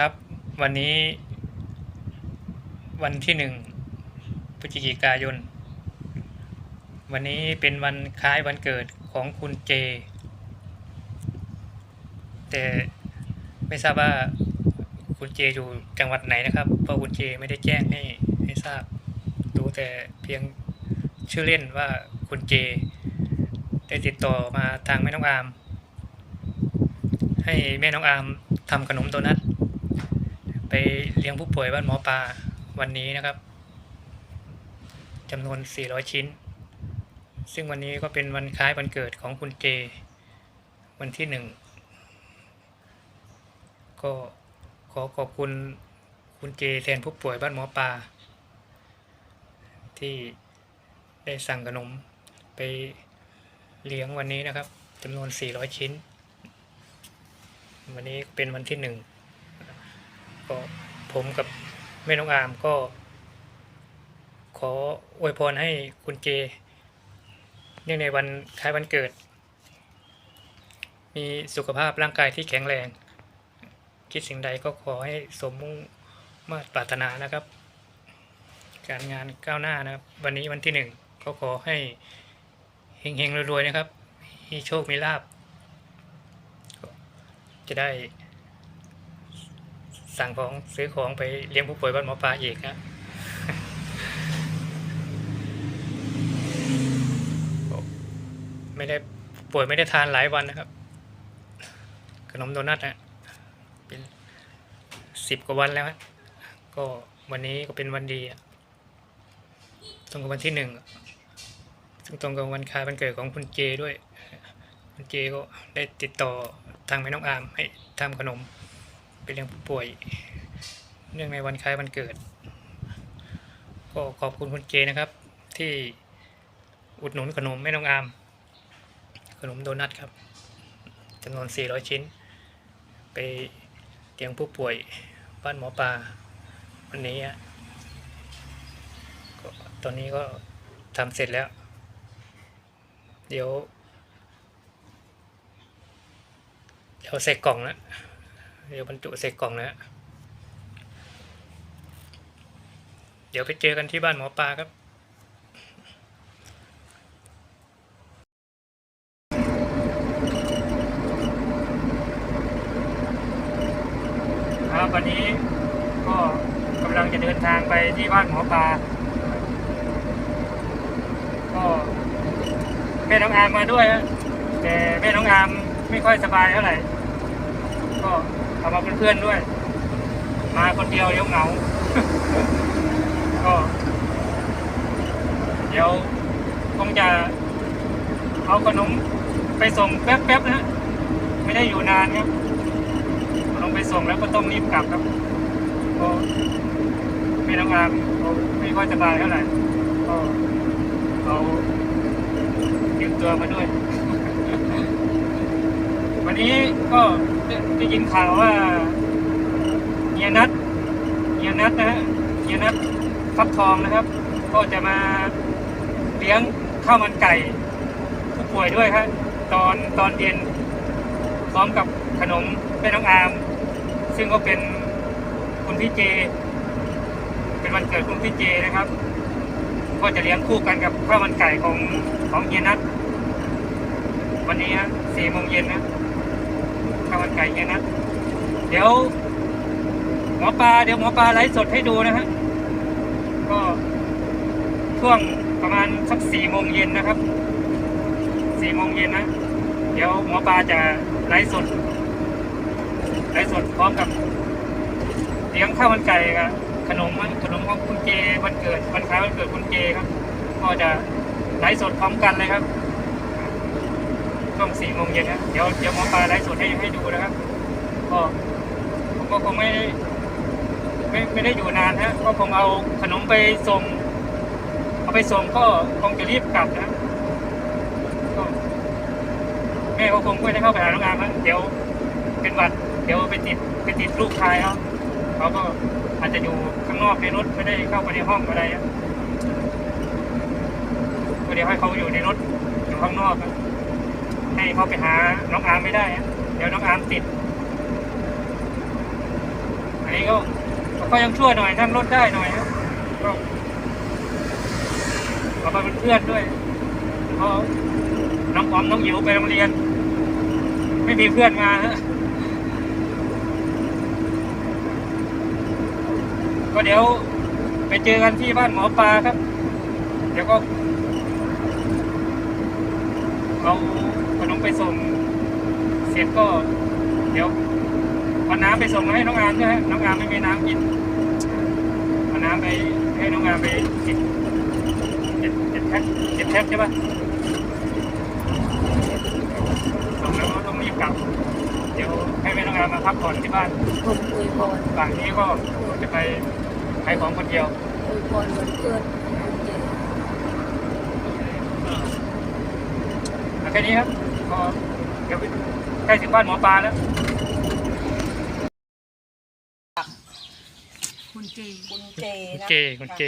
ครับ วันนี้วันที่หนึ่งพฤศจิกายน วันนี้เป็นวันคล้ายวันเกิดของคุณเจ แต่ไม่ทราบว่าคุณเจอยู่จังหวัดไหนนะครับ เพราะคุณเจไม่ได้แจ้งให้ให้ทราบ รู้แต่เพียงชื่อเล่นว่าคุณเจ ได้ติดต่อมาทางแม่น้องอาม ให้แม่น้องอามทำขนมโดนัท ไปเลี้ยงผู้ป่วยบ้านหมอปลาวันนี้นะครับจำนวน 400 ชิ้น ซึ่งวันนี้ก็เป็นวันคล้ายวันเกิดของคุณเจ วันที่หนึ่งก็ขอขอบคุณคุณเจแทนผู้ป่วยบ้านหมอปลาที่ได้สั่งขนมไปเลี้ยงวันนี้นะครับจำนวน 400 ชิ้น วันนี้เป็นวันที่หนึ่ง ก็ผมกับแม่น้องอามก็ ขออวยพรให้คุณเจ เนื่องในวันคล้ายวันเกิด มีสุขภาพร่างกายที่แข็งแรง คิดสิ่งใดก็ขอให้สมมุ่งมาตรปรารถนานะครับ การงานก้าวหน้านะครับ วันนี้วันที่หนึ่งก็ขอให้เฮงๆรวยๆนะครับมีโชคมีลาบจะได้ สั่งของซื้อของไปเลี้ยงผู้ป่วยบ้านหมอปลาอีกครับไม่ได้ป่วยไม่ได้ทานหลายวันนะครับ ขนมโดนัทนะเป็นสิบกว่าวันแล้วฮะก็วันนี้ก็เป็นวันดีตรงกับวันที่หนึ่งซึ่งตรงกับวันคล้ายวันเกิดของคุณเจด้วยคุณเจก็ได้ติดต่อทางแม่น้องอามให้ทำขนม ไปเลี้ยงผู้ป่วย เนื่องในวันคล้ายวันเกิด ก็ขอบคุณคุณเจนะครับ ที่อุดหนุนขนมแม่น้องอาม ขนมโดนัทครับจำนวน 400 ชิ้น ไปเลี้ยงผู้ป่วยบ้านหมอปลาวันนี้อะก็ตอนนี้ก็ทำเสร็จแล้ว เดี๋ยว เดี๋ยวใส่กล่องแล้ว เดี๋ยวบรรจุใส่กล่องแล้วเดี๋ยวไปเจอกันที่บ้านหมอปลาครับครับวันนี้ก็กำลังจะเดินทางไปที่บ้านหมอปลาก็แม่น้องอามมาด้วยฮะแต่แม่น้องอามไม่ค่อยสบายเท่าไหร่ มาเป็นเพื่อนด้วย มาคนเดียวเดี๋ยวเหงา ก็ เดี๋ยวคงจะเอาขนมไปส่งแป๊บๆนะ ไม่ได้อยู่นานครับลงไปส่งแล้วก็ต้องรีบกลับครับก็ไม่ต้องอามเขาไม่ค่อยสบายเท่าไหร่ก็เอายืมตัวมาด้วย วันนี้ก็ได้ยินข่าวว่าเฮียนัทเฮียนัทนะฮะเฮียนัทฟักทองนะครับ ก็จะมาเลี้ยงข้าวมันไก่ผู้ป่วยด้วยครับตอนตอนเย็นพร้อมกับขนมแม่น้องอาม ซึ่งก็เป็นคุณพี่เจ เป็นวันเกิดคุณพี่เจนะครับ ก็จะเลี้ยงคู่กันกับข้าวมันไก่ของของเฮียนัทวันนี้ฮะสี่โมงเย็นนะ ข้าวมันไก่เฮียนัทเดี๋ยวหมอปลาเดี๋ยวหมอปลาไลฟ์สดให้ดูนะฮะก็ช่วงประมาณสักสี่โมงเย็นนะครับสี่โมงเย็นนะ เดี๋ยวหมอปลาจะไลฟ์สดไลฟ์สดพร้อมกับเลี้ยงข้าวมันไก่กับขนมขนมของคุณเจวันเกิดวันคล้ายวันเกิดคุณเจครับ ก็จะไลฟ์สดพร้อมกันเลยครับ ช่วงสี่โมงเย็นนะเดี๋ยวเดี๋ยวหมอปลาไลฟ์สดให้ให้ดูนะครับ ก็ผมก็คงไม่ไม่ไม่ได้อยู่นานฮะก็คงเอาขนมไปส่ง เอาไปส่งก็คงจะรีบกลับนะก็แม่ก็คงไม่ได้เข้าไปหาน้องอามนะเดี๋ยวเป็นวัดเดี๋ยวไปติดไปติดลูกชายเขาเขาก็อาจจะอยู่ข้างนอกในรถไม่ได้เข้าไปในห้องอะไรอะก็เดี๋ยวให้เขาอยู่ในรถอยู่ข้างนอกอะ ให้เขาไปหาน้องอาร์มไม่ได้เดี๋ยวน้องอาร์มติด อันนี้ก็ก็ยังช่วยหน่อยนั่งรถได้หน่อยครับก็ก็มาเป็นเพื่อนด้วยเพราะน้องออมน้องหิวไปโรงเรียน ไม่มีเพื่อนมาก็เดี๋ยวไปเจอกันที่บ้านหมอปลาครับ เดี๋ยวก็เอา ไปส่ง เสร็จก็เดี๋ยวเอาน้ำไปส่งให้น้องอามใช่ไหมน้องอามไม่มีน้ำกินเอาน้ำไปให้น้องอามไปเจ็ดเจ็ดเจ็ดแพ็คเจ็ดแพ็คใช่ปะส่งแล้วก็ต้องรีบกลับ เดี๋ยวให้แม่น้องอามมาพักผ่อนที่บ้านผมอวยพรหลังนี้ก็จะไปขายของคนเดียวอวยพรวันเกิดคุณเจเอาแค่นี้ครับ ก็เดี๋ยวใกล้ถึงบ้านหมอปลาแล้วคุณเจคุณเจนะเจคุณเจ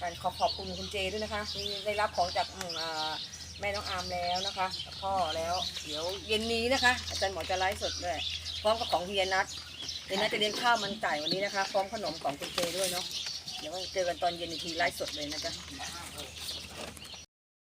การขอขอบคุณคุณเจด้วยนะคะที่ได้รับของจากอืมอ่าแม่น้องอามแล้วนะคะพ่อแล้วเดี๋ยวเย็นนี้นะคะ อาจารย์หมอจะไลฟ์สดด้วยพร้อมกับของเฮียนัทเฮียนัทจะเลี้ยงข้าวมันไก่วันนี้นะคะพร้อมขนมของคุณเจด้วยเนาะเดี๋ยวเจอกันตอนเย็นอีกทีไลฟ์สดเลยนะจ๊ะ